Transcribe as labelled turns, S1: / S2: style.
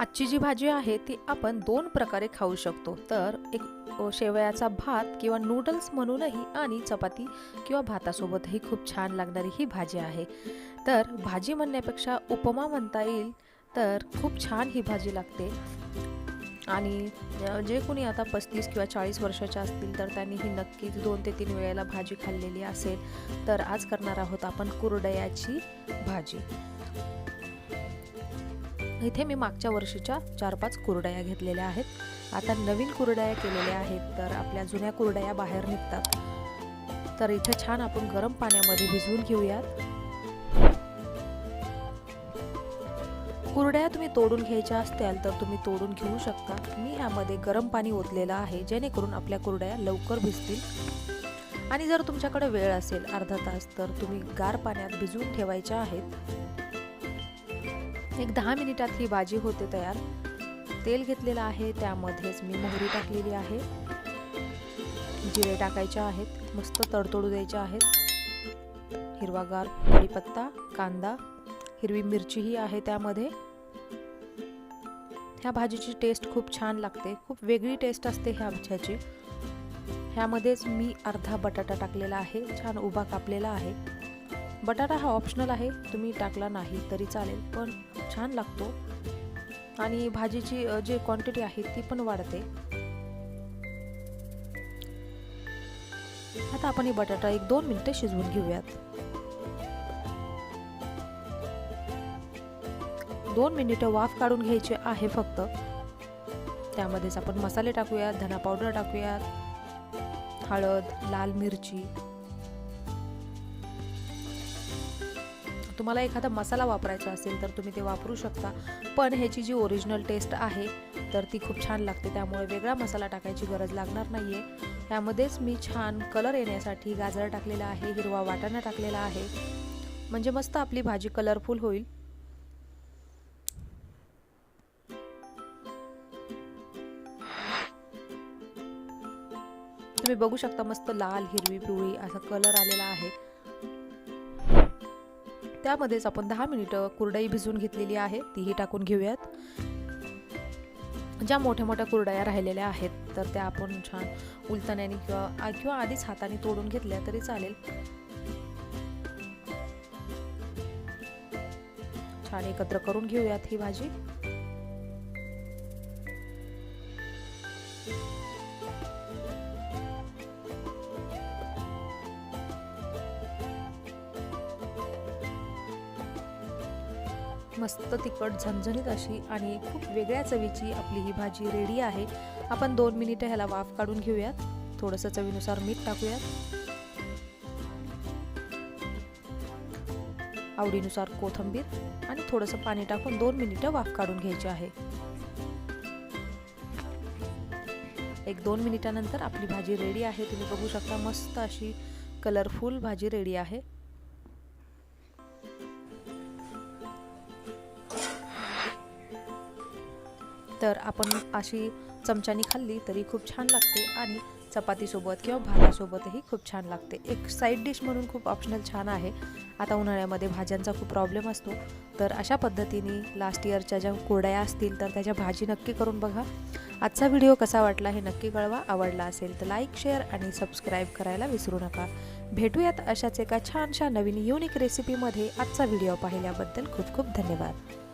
S1: आजची जी भाजी आहे ती आपण दोन प्रकारे खाऊ शकतो. तर एक शेवयाचा भात किंवा नूडल्स म्हणूनही आणि चपाती किंवा भातासोबतही खूप छान लागणारी ही भाजी आहे. तर भाजी म्हणण्यापेक्षा उपमा म्हणता येईल तर खूप छान ही भाजी लागते. आणि जे कोणी आता पस्तीस किंवा चाळीस वर्षाच्या असतील तर त्यांनी ही नक्कीच दोन ते तीन वेळेला भाजी खाल्लेली असेल. तर आज करणार आहोत आपण कुरडयाची भाजी. इथे मी मागच्या वर्षीच्या चार पाच कुरडया घेतलेल्या आहेत. आता नवीन कुरडया केलेल्या आहेत तर आपल्या जुन्या कुरडया बाहेर निघतात. तर इथे छान आपण गरम पाण्यामध्ये भिजवून घेऊयात. कुरड्या तुम्ही तोडून घ्यायच्या असत्याल तर तुम्ही तोडून घेऊ शकता. मी ह्यामध्ये गरम पाणी ओतलेलं आहे जेणेकरून आपल्या कुरड्या लवकर भिजतील. आणि जर तुमच्याकडे वेळ असेल अर्धा तास तर तुम्ही गार पाण्यात भिजवून ठेवायच्या आहेत. एक दहा मिनिटात ही भाजी होते तयार. तेल घेतलेलं आहे त्यामध्येच मी मोहरी टाकलेली आहे. जिरे टाकायचे आहेत मस्त तडतडू द्यायचे आहेत. हिरवागार कढीपत्ता कांदा हिरवी मिरचीही आहे त्यामध्ये. ह्या भाजीची टेस्ट खूप छान लागते खूप वेगळी टेस्ट असते ह्या भाज्याची. ह्यामध्येच मी अर्धा बटाटा टाकलेला आहे छान उभा कापलेला आहे. बटाटा हा ऑप्शनल आहे. तुम्ही टाकला नाही तरी चालेल पण छान लागतो. आणि भाजीची जी क्वांटिटी आहे ती पण वाढते. आता आपण ही बटाटा एक दोन मिनिटं शिजवून घेऊयात. दोन मिनिटं वाफ काढून घ्यायची आहे फक्त. त्यामध्येच आपण मसाले टाकूयात धना पावडर टाकूयात हळद लाल मिरची तुम्हाला एखादा मसाला वापरायचा असेल तर तुम्ही ते वापरू शकता. पण ह्याची जी ओरिजिनल टेस्ट आहे तर ती खूप छान लागते. त्यामुळे वेगळा मसाला टाकायची गरज लागणार नाही आहे त्यामध्येच मी छान कलर येण्यासाठी गाजर टाकलेला आहे हिरवा वाटाणा टाकलेला आहे. म्हणजे मस्त आपली भाजी कलरफुल होईल. तुम्ही बघू शकता मस्त लाल हिरवी पिवळी असा कलर आलेला आहे. त्यामध्येच आपण दहा मिनिटं कुरडई भिजवून घेतलेली आहे. तीही टाकून घेऊयात. ज्या मोठ्या मोठ्या कुरडया राहिलेल्या आहेत तर त्या आपण छान उलतण्याने किंवा किंवा आधीच हाताने तोडून घेतल्या तरी चालेल. छान एकत्र करून घेऊयात ही भाजी. मस्त तिखट झणझणीत अशी आणि खूप वेगळ्या चवीची आपली ही भाजी रेडी आहे. आपण दोन मिनिटं ह्याला वाफ काढून घेऊयात. थोडंसं चवीनुसार मीठ टाकूयात. आवडीनुसार कोथंबीर आणि थोडंसं पाणी टाकून दोन मिनिटं वाफ काढून घ्यायची आहे. एक दोन मिनिटानंतर आपली भाजी रेडी आहे. तुम्ही बघू शकता मस्त अशी कलरफुल भाजी रेडी आहे. तर आपण अशी चमच्यानी खाल्ली तरी खूप छान लागते आणि चपातीसोबत किंवा भातासोबतही खूप छान लागते. एक साईड डिश म्हणून खूप ऑप्शनल छान आहे. आता उन्हाळ्यामध्ये भाज्यांचा खूप प्रॉब्लेम असतो. तर अशा पद्धतीने लास्ट इयरच्या ज्या कुरड्या असतील तर त्याच्या भाजी नक्की करून बघा. आजचा व्हिडिओ कसा वाटला हे नक्की कळवा. आवडला असेल तर लाईक शेअर आणि सबस्क्राईब करायला विसरू नका. भेटूयात अशाच एका छानशा नवीन युनिक रेसिपीमध्ये आजचा व्हिडिओ पाहिल्याबद्दल खूप खूप धन्यवाद.